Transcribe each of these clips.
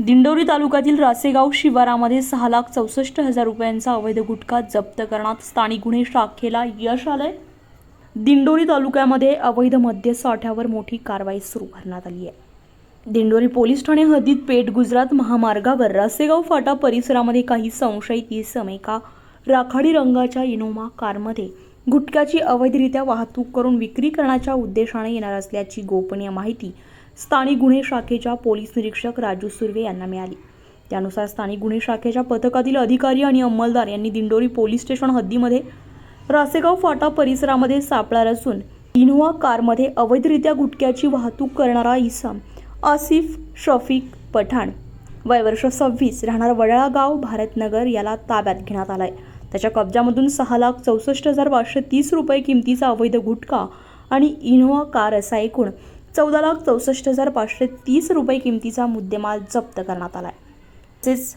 दिंडोरी तालुक्यातील रासेगाव शिवारामध्ये सहा लाख चौसष्ट हजार रुपयांचा अवैध गुटखा जप्त करण्यात स्थानिक गुन्हे शाखेला यश आलंय. दिंडोरी तालुक्यामध्ये अवैध मद्यसाठ्यावर मोठी कारवाई सुरू करण्यात आली आहे. दिंडोरी पोलीस ठाणे हद्दीत पेठ गुजरात महामार्गावर रासेगाव फाटा परिसरामध्ये काही संशयित इसम एका राखाडी रंगाच्या इनोमा कारमध्ये गुटख्याची अवैधरित्या वाहतूक करून विक्री करण्याच्या उद्देशाने येणार असल्याची गोपनीय माहिती स्थानिक गुन्हे शाखेच्या पोलीस निरीक्षक राजू सुर्वे यांना मिळाली. त्यानुसार स्थानिक गुन्हे शाखेच्या पथकातील अधिकारी आणि अंमलदार यांनी दिंडोरी पोलीस स्टेशन हद्दीमध्ये रासेगाव फाटा परिसरामध्ये सापळा रचून इनोवा कारमध्ये अवैधरित्या गुटख्याची वाहतूक करणारा इसम आसिफ शफीक पठाण वय वर्ष सव्वीस राहणार वडाळा गाव भारतनगर याला ताब्यात घेण्यात आलाय. त्याच्या कब्जामधून सहा लाख चौसष्ट हजार पाचशे तीस रुपये किमतीचा अवैध गुटखा आणि इनोवा कार असा एकूण चौदा लाख चौसष्ट हजार पाचशे तीस रुपये किमतीचा मुद्देमाल जप्त करण्यात आला आहे तसेच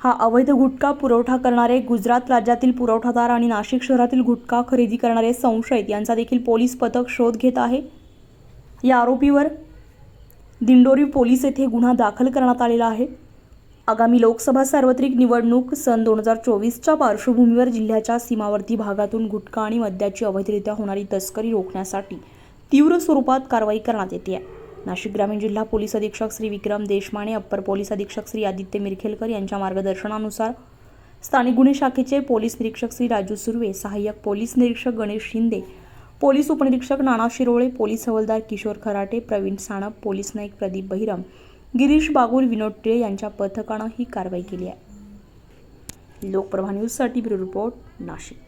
हा अवैध गुटखा पुरवठा करणारे गुजरात राज्यातील पुरवठादार आणि नाशिक शहरातील गुटखा खरेदी करणारे संशयित यांचा देखील पोलीस पथक शोध घेत आहे. या आरोपीवर दिंडोरी पोलीस येथे गुन्हा दाखल करण्यात आलेला आहे. आगामी लोकसभा सार्वत्रिक निवडणूक सन दोन हजार चोवीसच्या पार्श्वभूमीवर जिल्ह्याच्या सीमावर्ती भागातून गुटखा आणि मद्याची अवैधरित्या होणारी तस्करी रोखण्यासाठी तीव्र स्वरूपात कारवाई करण्यात येते. आहे नाशिक ग्रामीण जिल्हा पोलीस अधीक्षक श्री विक्रम देशमाने अप्पर पोलीस अधीक्षक श्री आदित्य मिरखेलकर यांच्या मार्गदर्शनानुसार स्थानिक गुन्हे शाखेचे पोलीस निरीक्षक श्री राजू सुर्वे सहाय्यक पोलीस निरीक्षक गणेश शिंदे पोलीस उपनिरीक्षक नाना शिरोळे पोलीस हवालदार किशोर खराटे प्रवीण साणप पोलीस नाईक प्रदीप बहिरम गिरीश बागुल विनोद टिळे यांच्या पथकानं ही कारवाई केली आहे. लोकप्रभा न्यूजसाठी ब्युरो रिपोर्ट नाशिक.